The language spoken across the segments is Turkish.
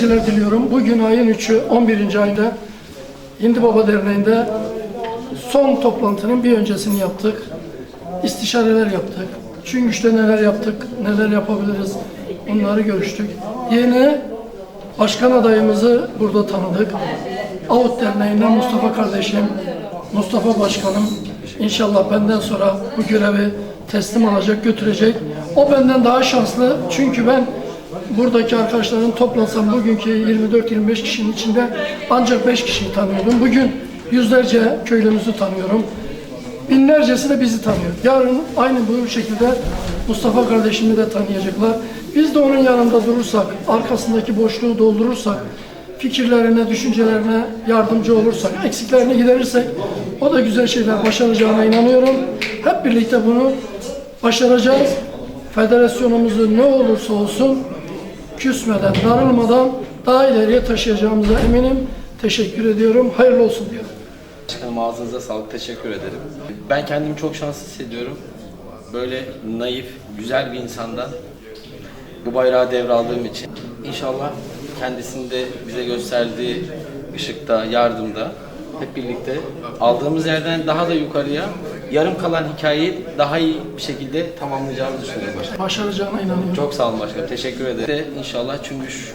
geceler diliyorum. Bugün ayın 3'ü 11. ayda Hindi Baba Derneği'nde son toplantının bir öncesini yaptık. İstişareler yaptık. Çüngüş'te neler yaptık, neler yapabiliriz bunları görüştük. Yeni başkan adayımızı burada tanıdık. Avut Derneği'nden Mustafa kardeşim, Mustafa Başkanım inşallah benden sonra bu görevi teslim alacak, götürecek. O benden daha şanslı çünkü ben buradaki arkadaşların toplansam bugünkü 24-25 kişinin içinde ancak 5 kişiyi tanıyordum. Bugün yüzlerce köylümüzü tanıyorum. Binlercesi de bizi tanıyor. Yarın aynı bu şekilde Mustafa kardeşimi de tanıyacaklar. Biz de onun yanında durursak, arkasındaki boşluğu doldurursak, fikirlerine, düşüncelerine yardımcı olursak, eksiklerini giderirsek o da güzel şeyler başaracağına inanıyorum. Hep birlikte bunu başaracağız. Federasyonumuzu ne olursa olsun küsmeden, darılmadan daha ileriye taşıyacağımıza eminim. Teşekkür ediyorum. Hayırlı olsun diyorum. Başkanım ağzınıza sağlık. Teşekkür ederim. Ben kendimi çok şanslı hissediyorum. Böyle naif, güzel bir insandan bu bayrağı devraldığım için. İnşallah kendisinde bize gösterdiği ışıkta, yardımda hep birlikte aldığımız yerden daha da yukarıya yarım kalan hikayeyi daha iyi bir şekilde tamamlayacağımızı düşünüyorum başkanım. Başaracağına inanıyorum. Çok sağ olun başkanım. Teşekkür ederim. De inşallah Çüngüş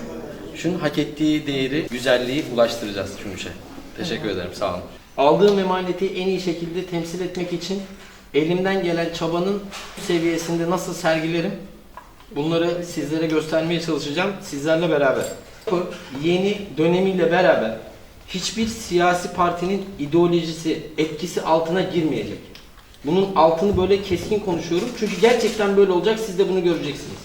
şunun hak ettiği değeri, güzelliği ulaştıracağız Çüngüş'e. Teşekkür ederim. Sağ olun. Aldığım emaneti en iyi şekilde temsil etmek için elimden gelen çabanın seviyesinde nasıl sergilerim? Bunları sizlere göstermeye çalışacağım sizlerle beraber. Bu yeni dönemiyle beraber hiçbir siyasi partinin ideolojisi, etkisi altına girmeyecek. Bunun altını böyle keskin konuşuyorum. Çünkü gerçekten böyle olacak. Siz de bunu göreceksiniz.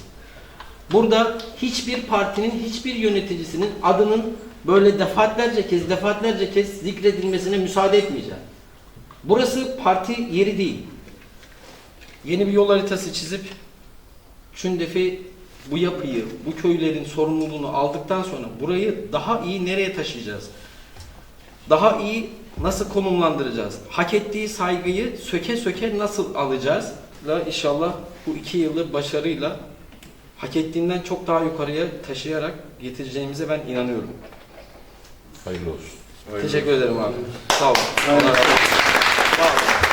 Burada hiçbir partinin, hiçbir yöneticisinin adının böyle defaatlerce kez, defaatlerce kez zikredilmesine müsaade etmeyeceğim. Burası parti yeri değil. Yeni bir yol haritası çizip Şündefi bu yapıyı, bu köylerin sorumluluğunu aldıktan sonra burayı daha iyi nereye taşıyacağız? Daha iyi nasıl konumlandıracağız? Hak ettiği saygıyı söke söke nasıl alacağız? La inşallah bu iki yılı başarıyla hak ettiğinden çok daha yukarıya taşıyarak getireceğimize ben inanıyorum. Hayırlı olsun. Teşekkür ederim abi. Sağ olun. Razı olsun. Sağ olun.